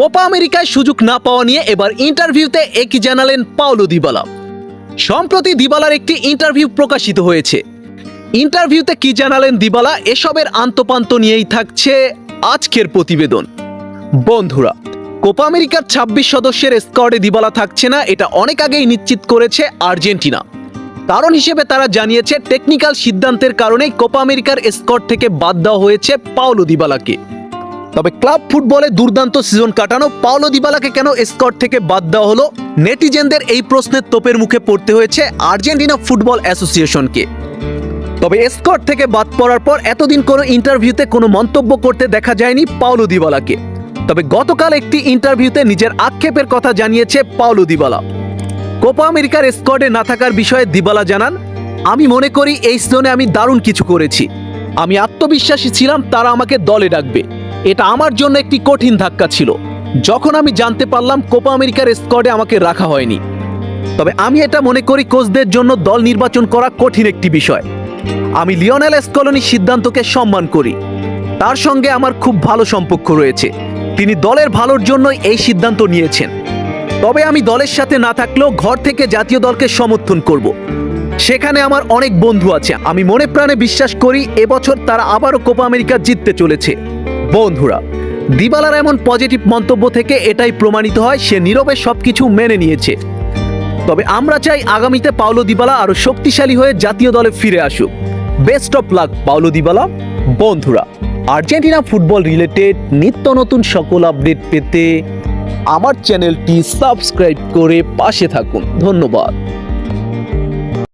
Copa আমেরিকায় সুযোগ না পাওয়া নিয়ে এবার ইন্টারভিউতে একই জানালেন পাওলো দিবালা। সম্প্রতি দিবালার একটি ইন্টারভিউ প্রকাশিত হয়েছে। ইন্টারভিউতে কি জানালেন দিবালা, এসবের আন্তপান্ত নিয়েই থাকছে আজকের প্রতিবেদন। বন্ধুরা, কোপা আমেরিকার ছাব্বিশ সদস্যের স্কোয়াডে দিবালা থাকছে না, এটা অনেক আগেই নিশ্চিত করেছে আর্জেন্টিনা। কারণ হিসেবে তারা জানিয়েছে, টেকনিক্যাল সিদ্ধান্তের কারণেই কোপা আমেরিকার স্কোয়াড থেকে বাদ দেওয়া হয়েছে পাওলো দিবালাকে। তবে ক্লাব ফুটবলে দুর্দান্ত সিজন কাটানো পাওলো দিবালাকে কেন স্কট থেকে বাদ দেওয়া হলো? নেটিজেনদের এই প্রশ্নের তোপের মুখে পড়তে হয়েছে আর্জেন্টিনা ফুটবল অ্যাসোসিয়েশনকে। তবে স্কট থেকে বাদ পড়ার পর এতদিন কোনো ইন্টারভিউতে কোনো মন্তব্য করতে দেখা যায়নি পাওলো দিবালাকে। তবে গতকাল একটি ইন্টারভিউতে নিজের আক্ষেপের কথা জানিয়েছে পাওলো দিবালা। কোপা আমেরিকার স্কোয়াডে না থাকার বিষয়ে দিবালা জানান, আমি মনে করি এই সিজনে আমি দারুণ কিছু করেছি। আমি আত্মবিশ্বাসী ছিলাম, তারা আমাকে দলে ডাকবে। এটা আমার জন্য একটি কঠিন ধাক্কা ছিল। যখন আমি জানতে পারলাম কোপা আমেরিকার স্কোয়াডে আমাকে রাখা হয়নি। তবে আমি এটা মনে করি কোচদের জন্য দল নির্বাচন করা কঠিন একটি বিষয়। আমি লিওনেল স্কলনির সিদ্ধান্তকে সম্মান করি। তার সঙ্গে আমার খুব ভালো সম্পর্ক রয়েছে। তিনি দলের ভালোর জন্যই এই সিদ্ধান্ত নিয়েছেন। তবে আমি দলের সাথে না থাকলেও ঘর থেকে জাতীয় দলকে সমর্থন করব। সেখানে আমার অনেক বন্ধু আছে। আমি মনে প্রাণে বিশ্বাস করি, এবছর তারা আবারও কোপা আমেরিকা জিততে চলেছে। বন্ধুরা, দিবালার এমন পজিটিভ মন্তব্য থেকে এটাই প্রমাণিত হয়, সে নীরবে সবকিছু মেনে নিয়েছে। তবে আমরা চাই আগামীতে পাওলো দিবালা আরও শক্তিশালী হয়ে জাতীয় দলে ফিরে আসুক। Best of luck, Paulo Dybala. বন্ধুরা, আর্জেন্টিনা ফুটবল রিলেটেড নিত্য নতুন সকল আপডেট পেতে আমার চ্যানেলটি সাবস্ক্রাইব করে পাশে থাকুন। ধন্যবাদ।